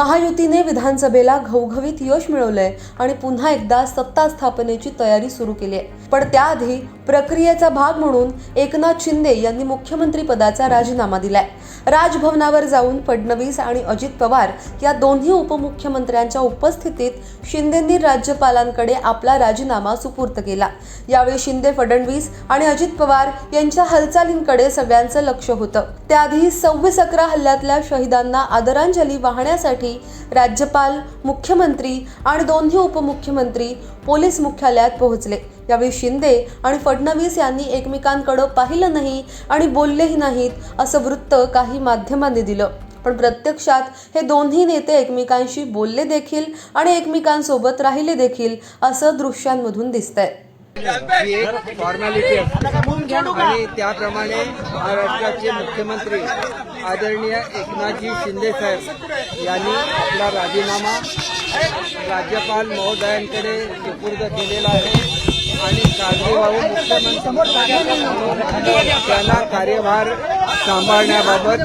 महायुतीने विधानसभेला घवघवीत यश मिळवलंय आणि पुन्हा एकदा सत्ता स्थापनेची तयारी सुरू केली आहे. पण त्याआधी प्रक्रियेचा भाग म्हणून एकनाथ शिंदे यांनी मुख्यमंत्री पदाचा राजीनामा दिलाय. राजभवनावर जाऊन फडणवीस आणि अजित पवार या दोन्ही उपमुख्यमंत्र्यांच्या उपस्थितीत शिंदेंनी राज्यपालांकडे आपला राजीनामा सुपूर्त केला. यावेळी शिंदे फडणवीस आणि अजित पवार यांच्या हालचालींकडे सगळ्यांचं लक्ष होतं. त्याआधी सव्वीस अकरा हल्ल्यातल्या शहीदांना आदरांजली वाहण्यासाठी राज्यपाल मुख्यमंत्री आणि दोन्ही उपमुख्यमंत्री पोलीस मुख्यालयात पोहोचले. यावेळी शिंदे आणि फडणवीस यांनी एकमेकांकडे पाहिलं नाही आणि बोललेही नाहीत असं वृत्त काही माध्यमांनी दिलं. पण प्रत्यक्षात हे दोन्ही नेते एकमेकांशी बोलले देखील आणि एकमेकांसोबत राहिले देखील असं दृश्यांमधून दिसतंय. ही एक फॉर्मॅलिटी असते आणि त्याप्रमाणे महाराष्ट्राचे मुख्यमंत्री आदरणीय एकनाथजी शिंदेसाहेब यांनी आपला राजीनामा राज्यपाल महोदयांकडे सुपूर्द केलेला आहे. आणि काळजीवाहू मुख्यमंत्री त्यांना कार्यभार सांभाळण्याबाबत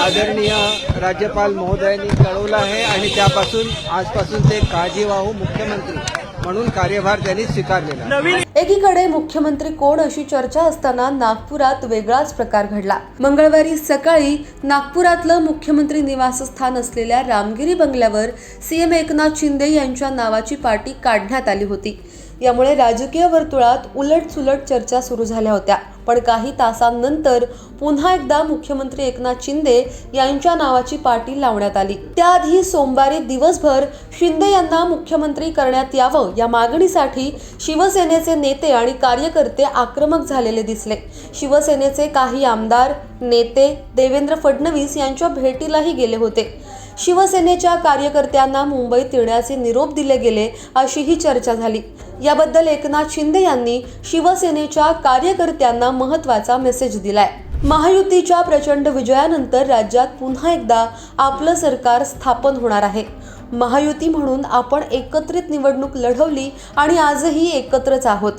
आदरणीय राज्यपाल महोदयांनी कळवलं आहे. आणि त्यापासून आजपासून ते काळजीवाहू मुख्यमंत्री म्हणून कार्यभार त्यांनी स्वीकारलेला. एकीकडे मुख्यमंत्री कोण अशी चर्चा असताना नागपुरात वेगळाच प्रकार घडला मंगळवारी सकाळी नागपुरातलं मुख्यमंत्री निवासस्थान असलेल्या रामगिरी बंगल्यावर सीएम एकनाथ शिंदे यांच्या नावाची पाटी काढण्यात आली होती यामुळे राजकीय वर्तुळात उलटसुलट चर्चा सुरू झाल्या होत्या. पण काही तासांनंतर पुन्हा एकदा मुख्यमंत्री एकनाथ शिंदे यांच्या नावाची पाटी लावण्यात आली. त्याआधी सोमवारी दिवसभर शिंदे यांना मुख्यमंत्री करण्यात यावं या मागणीसाठी शिवसेनेचे नेते आणि कार्यकर्ते आक्रमक झालेले दिसले. शिवसेनेचे काही आमदार नेते देवेंद्र फडणवीस यांच्या भेटीलाही गेले होते. शिवसेनेच्या कार्यकर्त्यांना मुंबईत येण्याचे निरोप दिले गेले अशीही चर्चा झाली. याबद्दल एकनाथ शिंदे यांनी शिवसेनेच्या कार्यकर्त्यांना महत्त्वाचा मेसेज दिलाय. महायुतीच्या प्रचंड विजयानंतर राज्यात पुन्हा एकदा आपलं सरकार स्थापन होणार आहे. महायुती म्हणून आपण एकत्रित निवडणूक लढवली आणि आजही एकत्रच आहोत.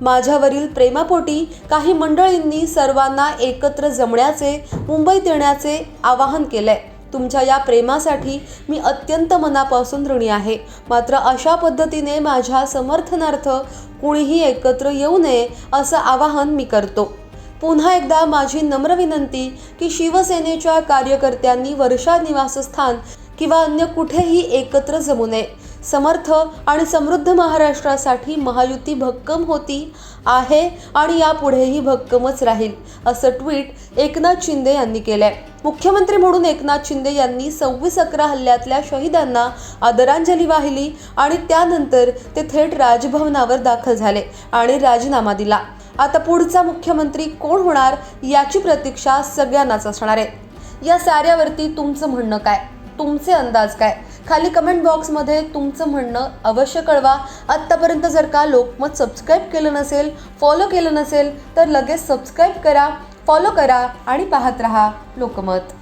माझ्यावरील प्रेमापोटी काही मंडळींनी सर्वांना एकत्र जमण्याचे मुंबईत येण्याचे आवाहन केलंय. तुमच्या या प्रेमासाठी मी अत्यंत मनापासून ऋणी आहे. मात्र अशा पद्धतीने माझ्या समर्थनार्थ कुणीही एकत्र येऊ नये असं आवाहन मी करतो. पुन्हा एकदा माझी नम्र विनंती की शिवसेनेच्या कार्यकर्त्यांनी वर्षा निवासस्थान किंवा अन्य कुठेही एकत्र जमू नये. समर्थ आणि समृद्ध महाराष्ट्रासाठी महायुती भक्कम होती आहे आणि यापुढेही भक्कमच राहील असं ट्विट एकनाथ शिंदे यांनी केलंय. मुख्यमंत्री म्हणून एकनाथ शिंदे यांनी सव्वीस अकरा हल्ल्यातल्या शहीदांना आदरांजली वाहिली आणि त्यानंतर ते थेट राजभवनावर दाखल झाले आणि राजीनामा दिला. आता पुढचा मुख्यमंत्री कोण होणार याची प्रतीक्षा सगळ्यांनाच असणार आहे. या साऱ्यावरती तुमचं म्हणणं काय? तुमचे अंदाज काय? खाली कमेंट बॉक्समध्ये तुमचं म्हणणं अवश्य कळवा. आत्तापर्यंत जर का लोकमत सबस्क्राईब केलं नसेल फॉलो केलं नसेल तर लगेच सबस्क्राईब करा फॉलो करा आणि पाहत रहा लोकमत.